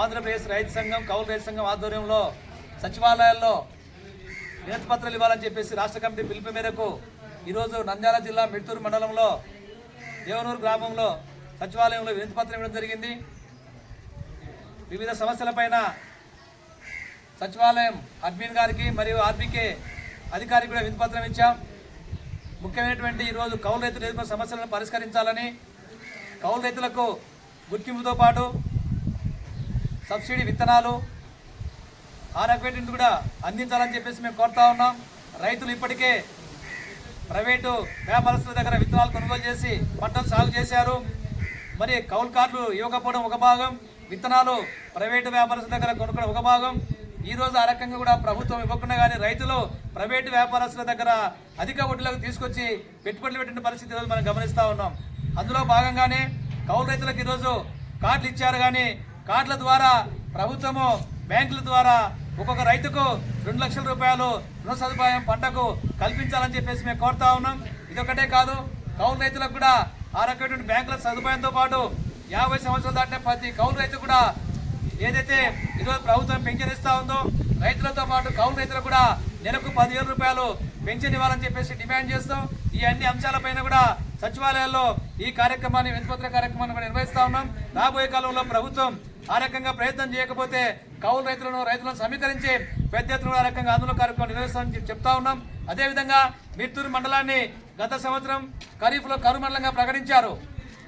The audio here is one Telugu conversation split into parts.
ఆంధ్రప్రదేశ్ రైతు సంఘం కౌలు రైతు సంఘం ఆధ్వర్యంలో సచివాలయాల్లో వినతి ఇవ్వాలని చెప్పేసి రాష్ట్ర కమిటీ పిలుపు మేరకు ఈరోజు నంద్యాల జిల్లా మిడ్తూరు మండలంలో దేవనూరు గ్రామంలో సచివాలయంలో వినతిపత్రం ఇవ్వడం జరిగింది. వివిధ సమస్యలపైన సచివాలయం అడ్మిన్ గారికి మరియు ఆర్బీకే అధికారికి కూడా వినతిపత్రం ఇచ్చాం. ముఖ్యమైనటువంటి ఈరోజు కౌలు రైతులు ఎదుర్కొన్న సమస్యలను పరిష్కరించాలని కౌలు రైతులకు గుర్తింపుతో పాటు సబ్సిడీ విత్తనాలు ఆర్ఎక్వేటెంట్ కూడా అందించాలని చెప్పేసి మేము కోరుతా ఉన్నాం. రైతులు ఇప్పటికే ప్రైవేటు వ్యాపారస్తుల దగ్గర విత్తనాలు కొనుగోలు చేసి పంటలు సాగు చేశారు. మరి కౌలు కార్డులు ఇవ్వకపోవడం ఒక భాగం విత్తనాలు ప్రైవేటు వ్యాపారస్తుల దగ్గర కొనుక్కోవడం ఒక భాగం. ఈరోజు ఆ రకంగా కూడా ప్రభుత్వం ఇవ్వకుండా కానీ రైతులు ప్రైవేటు వ్యాపారస్తుల దగ్గర అధిక వడ్డీలకు తీసుకొచ్చి పెట్టుబడులు పెట్టిన పరిస్థితి ఈరోజు మనం గమనిస్తూ ఉన్నాం. అందులో భాగంగానే కౌలు రైతులకు ఈరోజు కార్డులు ఇచ్చారు కానీ కార్డుల ద్వారా ప్రభుత్వము బ్యాంకుల ద్వారా ఒక్కొక్క రైతుకు రెండు లక్షల రూపాయలు రుణ సదుపాయం పంటకు కల్పించాలని చెప్పేసి మేము కోరుతా ఉన్నాం. ఇదొకటే కాదు కౌలు రైతులకు కూడా ఆ రకమైనటువంటి బ్యాంకుల సదుపాయంతో పాటు యాభై సంవత్సరాలు దాటిన ప్రతి కౌలు రైతు కూడా ఏదైతే ఈరోజు ప్రభుత్వం పెన్షన్ ఇస్తూ ఉందో రైతులతో పాటు కౌలు రైతులకు కూడా నెలకు పదివేల రూపాయలు పెన్షన్ ఇవ్వాలని చెప్పేసి డిమాండ్ చేస్తాం. ఈ అన్ని అంశాలపైన కూడా సచివాలయాల్లో ఈ కార్యక్రమాన్ని వెనుపత్ర కార్యక్రమాన్ని కూడా నిర్వహిస్తూ ఉన్నాం. రాబోయే కాలంలో ప్రభుత్వం ఆ రకంగా ప్రయత్నం చేయకపోతే కౌలు రైతులను రైతులను సమీకరించి పెద్ద ఎత్తున ఆ రకంగా ఆందోళన కార్యక్రమం నిర్వహిస్తామని చెప్తా ఉన్నాం. అదేవిధంగా మిత్తూరు మండలాన్ని గత సంవత్సరం ఖరీఫ్లో కరు మండలంగా ప్రకటించారు.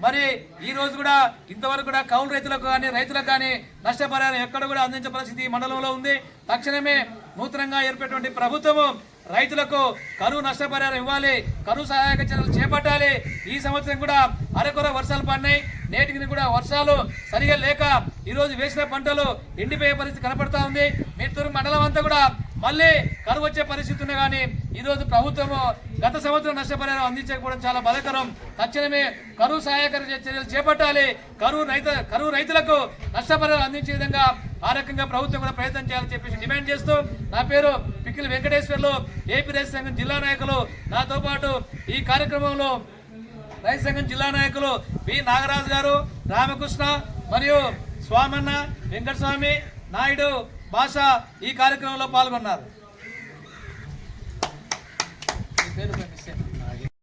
మరి ఈ రోజు కూడా ఇంతవరకు కూడా కౌలు రైతులకు కానీ రైతులకు కానీ నష్టపరిహారం ఎక్కడ కూడా అందించే పరిస్థితి ఈ మండలంలో ఉంది. తక్షణమే నూతనంగా ఏర్పడినటువంటి ప్రభుత్వము రైతులకు కరువు నష్టపరిహారం ఇవ్వాలి కరువు సహాయక చర్యలు చేపట్టాలి. ఈ సంవత్సరం కూడా అరకొర వర్షాలు పడినాయి. నేటికి కూడా వర్షాలు సరిగా లేక ఈరోజు వేసిన పంటలు ఎండిపోయే పరిస్థితి కనపడతా ఉంది. మిత్తూరు మండలం అంతా కూడా మళ్ళీ కరువు వచ్చే పరిస్థితి ఉన్నా కానీ ఈరోజు ప్రభుత్వము గత సంవత్సరం నష్టపరిహారం అందించకపోవడం చాలా బలకరం తక్షణమే కరువు సహాయక చర్యలు చేపట్టాలి. కరువు రైతు కరువు రైతులకు నష్టపరిహారం అందించే విధంగా ఆ రకంగా ప్రభుత్వం కూడా ప్రయత్నం చేయాలని చెప్పేసి డిమాండ్ చేస్తూ నా పేరు పిక్కిలి వెంకటేశ్వర్లు ఏపీ రైతు సంఘం జిల్లా నాయకులు నాతో పాటు ఈ కార్యక్రమంలో రైతు సంఘం జిల్లా నాయకులు వి నాగరాజు గారు రామకృష్ణ మరియు స్వామన్న వెంకటస్వామి నాయుడు భాష ఈ కార్యక్రమంలో పాల్గొన్నారు. పేరు